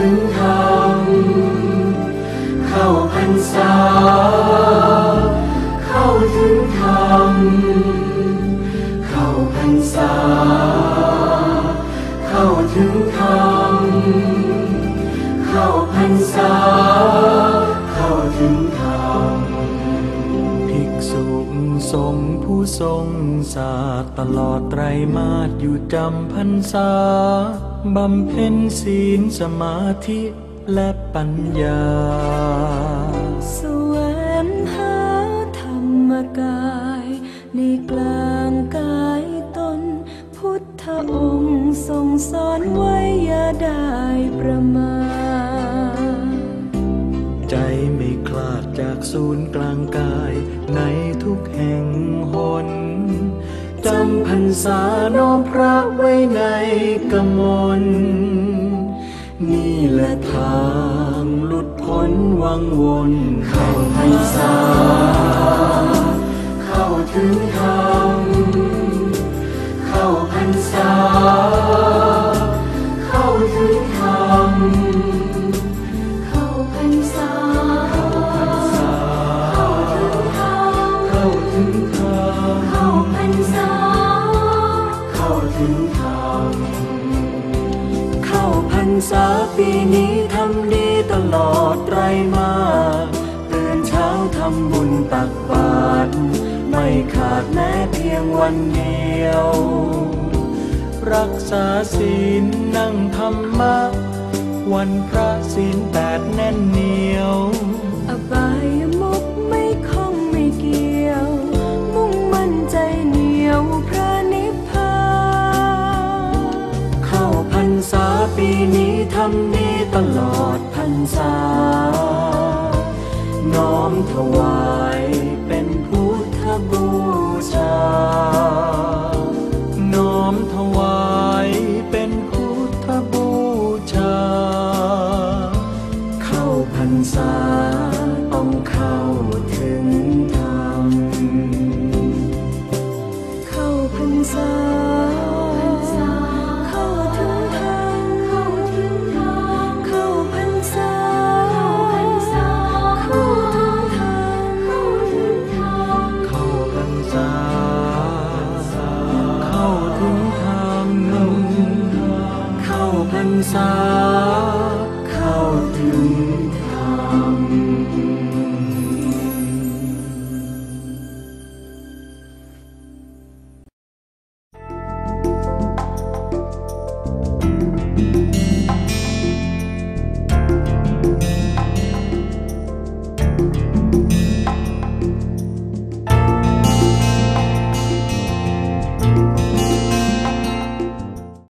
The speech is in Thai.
ถึงธรรมเข้าพรรษา เข้าถึงธรรมเข้าพรรษา เข้าถึงธรรมเข้าพรรษา เข้าถึงธรรมภิกษุสงฆ์ ผู้ทรงศาสตร์ตลอดไตรมาสอยู่จำพรรษา บำเพ็ญศีลสมาธิและปัญญาแสวงหาธรรมกาย ในกลางกายตน พุทธองค์ทรงสอนไว้อย่าได้ประมาทใจไม่คลาดจากศูนย์กลางำพรรษาน้อมพระไว้ในกมล นี่แหละทางหลุดพ้นวังวนเข้าพรรษาเข้า ถึงธรรมเข้าพรรษาปีนี้ทำดีตลอดไตรมาตื่นเช้าทำบุญตักบาตรไม่ขาดแม้เพียงวันเดียว รักษาศีลนั่งธรรมะวันพระศีลแปดแน่นเหนียว อบายมุกไม่คงไม่เกี่ยวำนี้ตลอดพรรษา น้อมถวายเป็นพุทธบู พรรษาเข้าถึงธรรม